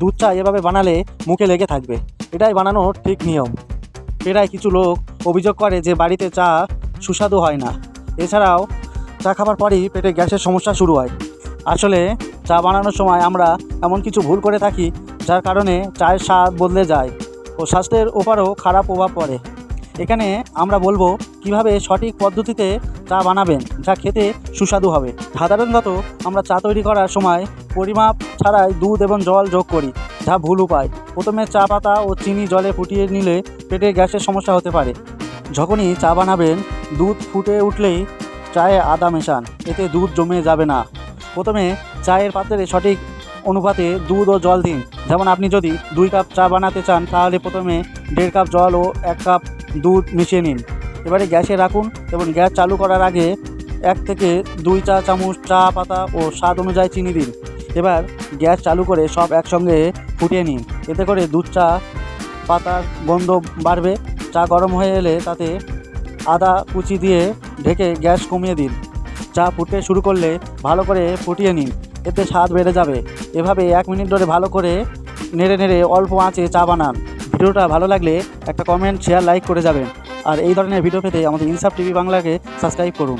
দুধ চা এভাবে বানালে মুখে লেগে থাকবে। এটাই বানানোর ঠিক নিয়ম। প্রায় কিছু লোক অভিযোগ করে যে বাড়িতে চা সুস্বাদু হয় না। এছাড়াও চা খাবার পরই পেটে গ্যাসের সমস্যা শুরু হয়। আসলে চা বানানোর সময় আমরা এমন কিছু ভুল করে থাকি যার কারণে চায়ের স্বাদ বদলে যায় ও স্বাস্থ্যের ওপরও খারাপ প্রভাব পড়ে। এখানে আমরা বলব কীভাবে সঠিক পদ্ধতিতে চা বানাবেন যা খেতে সুস্বাদু হবে। সাধারণত আমরা চা তৈরি করার সময় পরিমাপ ছাড়াই দুধ এবং জল যোগ করি, যা ভুল উপায়। প্রথমে চা পাতা ও চিনি জলে ফুটিয়ে নিলে পেটে গ্যাসের সমস্যা হতে পারে। যখনই চা বানাবেন, দুধ ফুটে উঠলেই চায়ে আদা মেশান, এতে দুধ জমে যাবে না। প্রথমে চায়ের পাত্রে সঠিক অনুপাতে দুধ ও জল দিন। যেমন আপনি যদি দুই কাপ চা বানাতে চান, তাহলে প্রথমে দেড় কাপ জল ও এক কাপ দুধ মিশিয়ে নিন। এবারে গ্যাসে রাখুন এবং গ্যাস চালু করার আগে এক থেকে দুই চা চামচ চা পাতা ও স্বাদ অনুযায়ী চিনি দিন। এবার গ্যাস চালু করে সব একসঙ্গে ফুটিয়ে নিন। এতে করে দুধ, চা, পাতার গন্ধ বাড়বে। চা গরম হয়ে এলে তাতে আদা কুচি দিয়ে ঢেকে গ্যাস কমিয়ে দিন। চা ফুটতে শুরু করলে ভালো করে ফুটিয়ে নিন। এতে স্বাদ বেড়ে যাবে। এভাবে এক মিনিট ধরে ভালো করে নেড়ে নেড়ে অল্প আঁচে চা বানান। ভিডিওটা ভালো লাগলে একটা কমেন্ট, শেয়ার, লাইক করে যাবেন। আর এই ধরনের ভিডিও পেতে আমাদের ইনসাফ টিভি বাংলাকে সাবস্ক্রাইব করুন।